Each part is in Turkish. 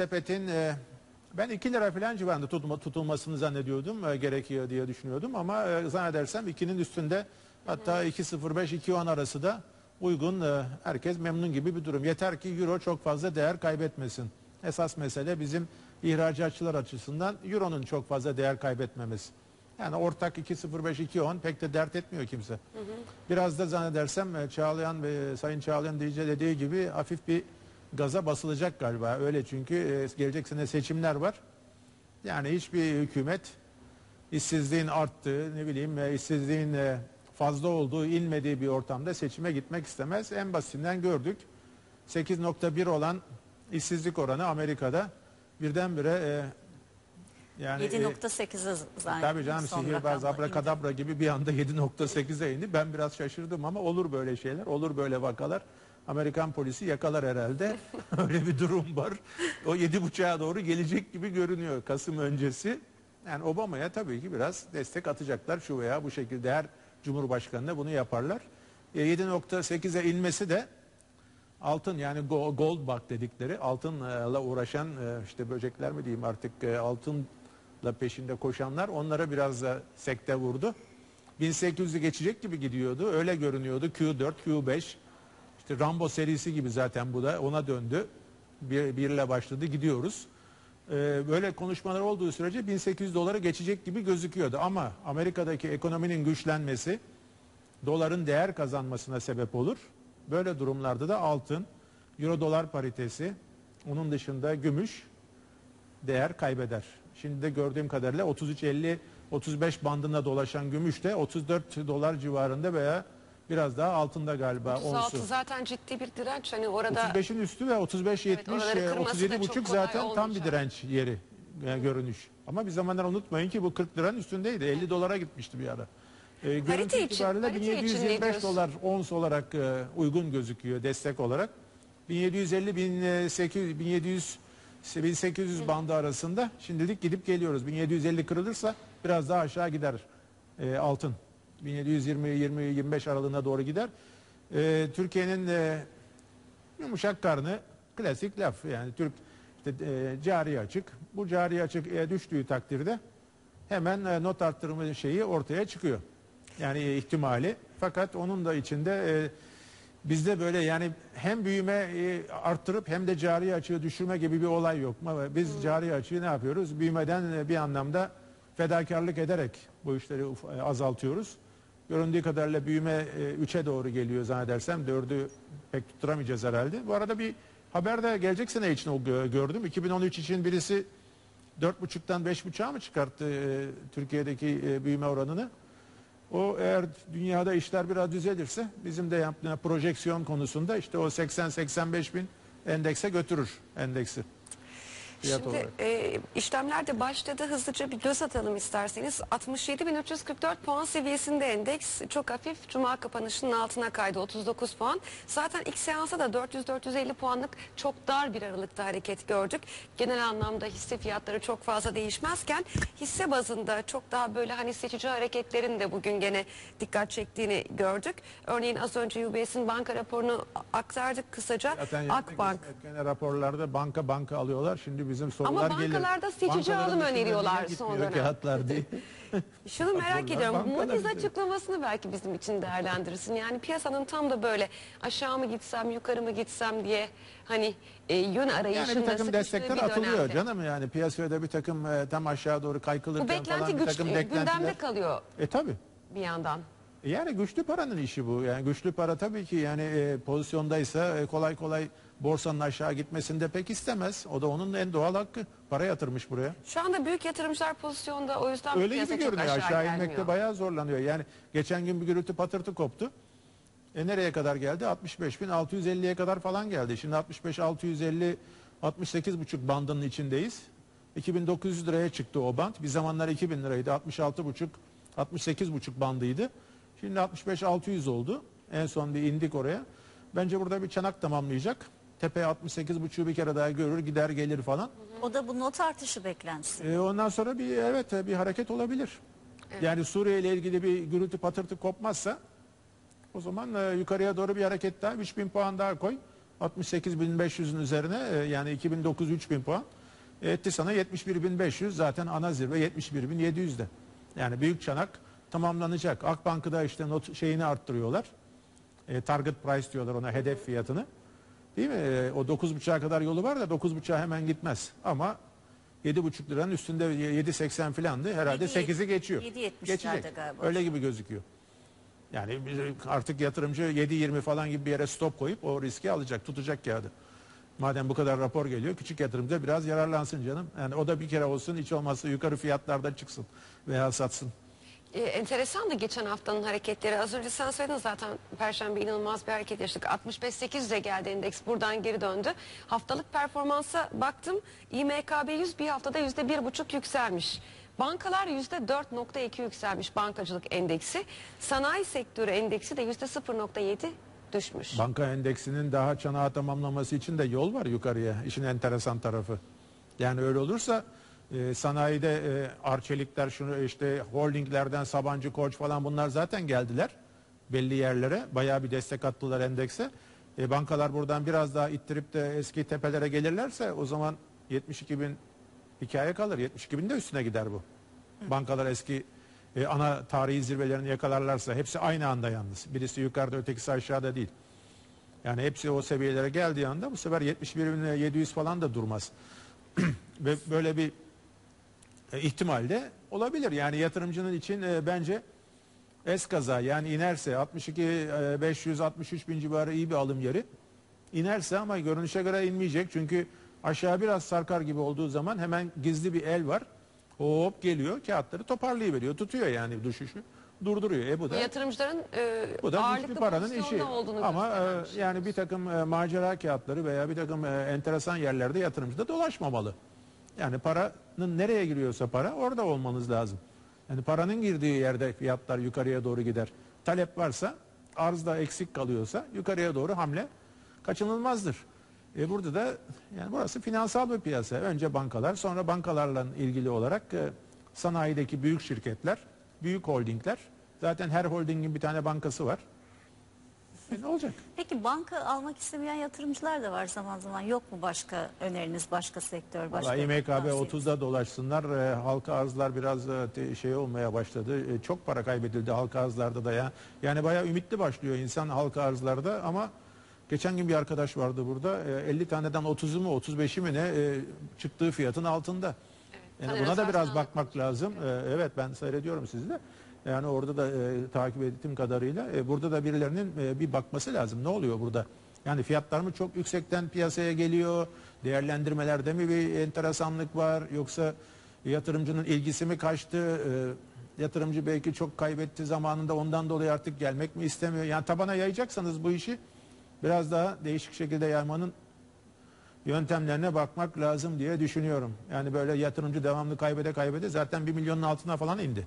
sepetin e, ben 2 lira falan civarında tutulma, tutulmasını zannediyordum e, gerekiyor diye düşünüyordum ama e, zannedersem 2'nin üstünde hatta 2.05-2.10 arası da uygun e, herkes memnun gibi bir durum. Yeter ki euro çok fazla değer kaybetmesin. Esas mesele bizim ihracatçılar açısından euronun çok fazla değer kaybetmemesi. Yani ortak 2.05-2.10 pek de dert etmiyor kimse. Biraz da zannedersem e, Çağlayan ve Sayın Çağlayan dediği gibi hafif bir gaza basılacak galiba. Öyle çünkü e, gelecek sene seçimler var. Yani hiçbir hükümet işsizliğin arttığı, ne bileyim e, işsizliğin e, fazla olduğu, inmediği bir ortamda seçime gitmek istemez. En basitinden gördük. 8.1 olan işsizlik oranı Amerika'da birdenbire yani e, 7.8'e zannediyorum. Tabii canım sihirbaz abrakadabra gibi bir anda 7.8'e indi. Ben biraz şaşırdım ama olur böyle şeyler, olur böyle vakalar. Amerikan polisi yakalar herhalde. Öyle bir durum var. O 7.5'a doğru gelecek gibi görünüyor Kasım öncesi. Yani Obama'ya tabii ki biraz destek atacaklar şu veya bu şekilde her cumhurbaşkanına bunu yaparlar. E, 7.8'e inmesi de altın yani go- gold bug dedikleri altınla uğraşan e, işte böcekler mi diyeyim artık e, altınla peşinde koşanlar onlara biraz da sekte vurdu. 1800'ü geçecek gibi gidiyordu. Öyle görünüyordu. Q4, Q5 işte Rambo serisi gibi zaten bu da ona döndü. Bir, bir ile başladı gidiyoruz. Ee, böyle konuşmalar olduğu sürece 1800 dolara geçecek gibi gözüküyordu. Ama Amerika'daki ekonominin güçlenmesi doların değer kazanmasına sebep olur. Böyle durumlarda da altın, euro dolar paritesi, onun dışında gümüş değer kaybeder. Şimdi de gördüğüm kadarıyla 33-50 35 bandında dolaşan gümüş de 34 dolar civarında veya biraz daha altında galiba 36 onsu. zaten ciddi bir direnç. Hani orada 35'in üstü ve 35 Evet, 70 oraları e, kırması da 37 çok buçuk kolay zaten tam bir olmayacak. direnç yeri e, görünüş. Ama bir zamanlar unutmayın ki bu 40 liranın üstündeydi. 50 dolara gitmişti bir ara. E, görüntü için- itibariyle harita için ne 1725 diyorsun? dolar ons olarak e, uygun gözüküyor destek olarak. 1750 1800 1700 1800 bandı arasında şimdilik gidip geliyoruz. 1750 kırılırsa biraz daha aşağı gider e, altın. 1720 20 25 aralığına doğru gider. E, Türkiye'nin e, Yumuşak karnı klasik laf yani Türk işte, e, cari açık. Bu cari açık e, düştüğü takdirde hemen e, not arttırma şeyi ortaya çıkıyor. Yani e, ihtimali. Fakat onun da içinde e, bizde böyle yani hem büyüme e, arttırıp hem de cari açığı düşürme gibi bir olay yok. Biz cari açığı ne yapıyoruz? Büyümeden e, bir anlamda fedakarlık ederek bu işleri e, azaltıyoruz. Göründüğü kadarıyla büyüme 3'e doğru geliyor zannedersem. 4'ü pek tutturamayacağız herhalde. Bu arada bir haber de gelecek sene için gö- gördüm. 2013 için birisi 4,5'tan 5,5'a mı çıkarttı e, Türkiye'deki e, büyüme oranını? O eğer dünyada işler biraz düzelirse bizim de yaptığımız projeksiyon konusunda işte o 80-85 bin endekse götürür endeksi. Fiyat Şimdi olarak. e, işlemler de başladı. Hızlıca bir göz atalım isterseniz. 67.344 puan seviyesinde endeks. Çok hafif. Cuma kapanışının altına kaydı 39 puan. Zaten ilk seansa da 400-450 puanlık çok dar bir aralıkta hareket gördük. Genel anlamda hisse fiyatları çok fazla değişmezken hisse bazında çok daha böyle hani seçici hareketlerin de bugün gene dikkat çektiğini gördük. Örneğin az önce UBS'in banka raporunu aktardık kısaca. Zaten Akbank gene raporlarda banka banka alıyorlar. Şimdi bizim sorular Ama gelir. bankalarda seçici alım öneriyorlar son dönem. Kağıtlar diye. Şunu merak ediyorum. Moody's açıklamasını belki bizim için değerlendirirsin. Yani piyasanın tam da böyle aşağı mı gitsem yukarı mı gitsem diye hani e, yön Yani arayışında bir takım destekler bir atılıyor dönemde. canım yani piyasaya da bir takım e, tam aşağı doğru Bu kaykılırken beklenti falan bir güç, takım e, gündemde kalıyor E tabi. bir yandan. Yani güçlü paranın işi bu. Yani güçlü para tabii ki yani e, pozisyondaysa e, kolay kolay borsanın aşağı gitmesini de pek istemez. O da onun en doğal hakkı. Para yatırmış buraya. Şu anda büyük yatırımcılar pozisyonda o yüzden Öyle piyasa gibi çok görünüyor. aşağı, Aşağı, gelmiyor. inmekte bayağı zorlanıyor. Yani geçen gün bir gürültü patırtı koptu. E nereye kadar geldi? 65.650'ye kadar falan geldi. Şimdi 65.650 68,5 bandının içindeyiz. 2900 liraya çıktı o band. Bir zamanlar 2000 liraydı. 66,5 68,5 bandıydı. Şimdi 65-600 oldu. En son bir indik oraya. Bence burada bir çanak tamamlayacak. Tepe 68,5'u bir kere daha görür gider gelir falan. O da bu not artışı beklentisi. E, ondan sonra bir evet e, bir hareket olabilir. Yani Suriye ile ilgili bir gürültü patırtı kopmazsa o zaman e, yukarıya doğru bir hareket daha 3000 puan daha koy. 68.500'ün üzerine e, yani 2009-3000 puan e, etti sana 71.500 zaten ana zirve 71.700'de. Yani büyük çanak tamamlanacak. Akbank'ı da işte not şeyini arttırıyorlar. E, target price diyorlar ona hedef fiyatını. Değil mi? E, o 9.5'a kadar yolu var da 9.5'a hemen gitmez. Ama 7.5 liranın üstünde 7.80 filandı. Herhalde Yedi- 8'i geçiyor. 7.70'lerde Geçecek. galiba. Öyle gibi gözüküyor. Yani artık yatırımcı 7.20 falan gibi bir yere stop koyup o riski alacak, tutacak kağıdı. Madem bu kadar rapor geliyor, küçük yatırımcı biraz yararlansın canım. Yani o da bir kere olsun, hiç olmazsa yukarı fiyatlarda çıksın veya satsın. E, enteresandı geçen haftanın hareketleri. Az önce sen söyledin zaten Perşembe inanılmaz bir hareket yaşadık. 65-800'e geldi endeks buradan geri döndü. Haftalık performansa baktım. İMKB 100 bir haftada %1,5 yükselmiş. Bankalar %4,2 yükselmiş bankacılık endeksi. Sanayi sektörü endeksi de %0,7 düşmüş. Banka endeksinin daha çanağı tamamlaması için de yol var yukarıya. İşin enteresan tarafı. Yani öyle olursa e, sanayide e, Arçelikler, şunu işte holdinglerden Sabancı Koç falan bunlar zaten geldiler belli yerlere. Bayağı bir destek attılar endekse. E, bankalar buradan biraz daha ittirip de eski tepelere gelirlerse o zaman 72 bin hikaye kalır. 72 bin de üstüne gider bu. Bankalar eski e, ana tarihi zirvelerini yakalarlarsa hepsi aynı anda yalnız. Birisi yukarıda ötekisi aşağıda değil. Yani hepsi o seviyelere geldiği anda bu sefer 71.700 falan da durmaz. Ve böyle bir e, ihtimal de olabilir. Yani yatırımcının için e, bence eskaza yani inerse 62 e, 500 63 bin civarı iyi bir alım yeri. İnerse ama görünüşe göre inmeyecek. Çünkü aşağı biraz sarkar gibi olduğu zaman hemen gizli bir el var. Hop geliyor kağıtları toparlayıveriyor. Tutuyor yani düşüşü. Durduruyor. E bu da Yatırımcıların e, bu da ağırlıklı bir paranın işi. Ama e, yani bir takım e, macera kağıtları veya bir takım e, enteresan yerlerde yatırımcı da dolaşmamalı. Yani paranın nereye giriyorsa para orada olmanız lazım. Yani paranın girdiği yerde fiyatlar yukarıya doğru gider. Talep varsa arzda eksik kalıyorsa yukarıya doğru hamle kaçınılmazdır. E burada da yani burası finansal bir piyasa. Önce bankalar sonra bankalarla ilgili olarak e, sanayideki büyük şirketler, büyük holdingler. Zaten her holdingin bir tane bankası var. E ne olacak? Peki banka almak istemeyen yatırımcılar da var zaman zaman. Yok mu başka öneriniz, başka sektör, başka Vallahi İMKB tavsiyeniz? 30'da dolaşsınlar. E, halka arzlar biraz e, te- şey olmaya başladı. E, çok para kaybedildi halka arzlarda da ya. Yani bayağı ümitli başlıyor insan halka arzlarda ama geçen gün bir arkadaş vardı burada. E, 50 taneden 30'u mu 35'i mi ne e, çıktığı fiyatın altında. Yani buna da biraz bakmak lazım. E, evet ben seyrediyorum sizi de. Yani orada da e, takip ettiğim kadarıyla e, burada da birilerinin e, bir bakması lazım. Ne oluyor burada? Yani fiyatlar mı çok yüksekten piyasaya geliyor? Değerlendirmelerde mi bir enteresanlık var? Yoksa yatırımcının ilgisi mi kaçtı? E, yatırımcı belki çok kaybetti zamanında ondan dolayı artık gelmek mi istemiyor? Yani tabana yayacaksanız bu işi biraz daha değişik şekilde yaymanın yöntemlerine bakmak lazım diye düşünüyorum. Yani böyle yatırımcı devamlı kaybede kaybede zaten bir milyonun altına falan indi.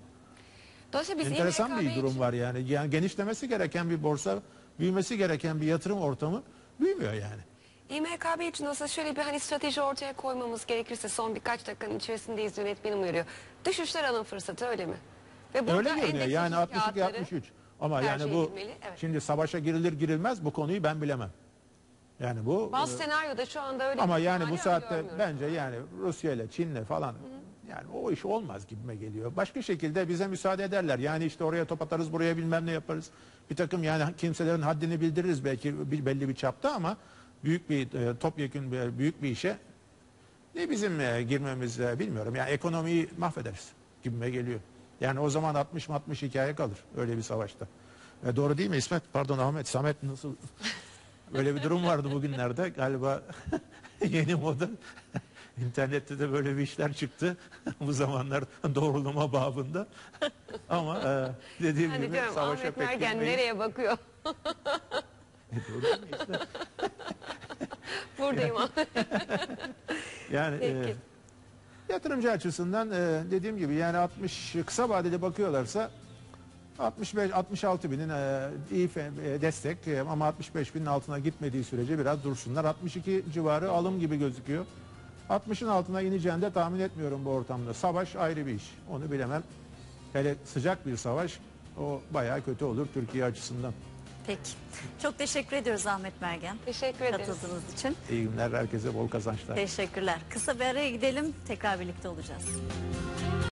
Dolayısıyla biz Enteresan bir durum için- var yani. Yani genişlemesi gereken bir borsa, büyümesi gereken bir yatırım ortamı büyümüyor yani. İMKB için olsa şöyle bir hani strateji ortaya koymamız gerekirse son birkaç dakikanın içerisindeyiz yönetmenim uyarıyor. Düşüşler alım fırsatı öyle mi? Ve Öyle görünüyor yani düşüş 62 kağıtları 63. Ama yani bu edilmeli, evet. şimdi savaşa girilir girilmez bu konuyu ben bilemem. Yani bu Bazı e, senaryoda şu anda öyle ama yani bu saatte bence yani Rusya ile Çin'le falan yani o iş olmaz gibime geliyor. Başka şekilde bize müsaade ederler. Yani işte oraya top atarız buraya bilmem ne yaparız. Bir takım yani kimselerin haddini bildiririz belki belli bir çapta ama büyük bir e, topyekun bir, büyük bir işe ne bizim e, girmemiz e, bilmiyorum. Yani ekonomiyi mahvederiz gibime geliyor. Yani o zaman 60-60 hikaye kalır öyle bir savaşta. E, doğru değil mi İsmet? Pardon Ahmet, Samet nasıl? Böyle bir durum vardı bugünlerde. Galiba yeni moda. İnternette de böyle bir işler çıktı. Bu zamanlar doğrulama babında. Ama e, dediğim Hani gibi diyorum savaşa Ahmet pek Mergen nereye bakıyor? E, işte? Buradayım Ahmet. Yani e, yatırımcı açısından e, dediğim gibi yani 60 kısa vadeli bakıyorlarsa 65 66 binin e, iyi e, destek e, ama 65 binin altına gitmediği sürece biraz dursunlar. 62 civarı alım gibi gözüküyor. 60'ın altına ineceğini de tahmin etmiyorum bu ortamda. Savaş ayrı bir iş. Onu bilemem. Hele sıcak bir savaş o bayağı kötü olur Türkiye açısından. Peki. Çok teşekkür ediyoruz Ahmet Mergen. Teşekkür ederiz. Katıldığınız için. İyi günler herkese bol kazançlar. Teşekkürler. Kısa bir araya gidelim. Tekrar birlikte olacağız.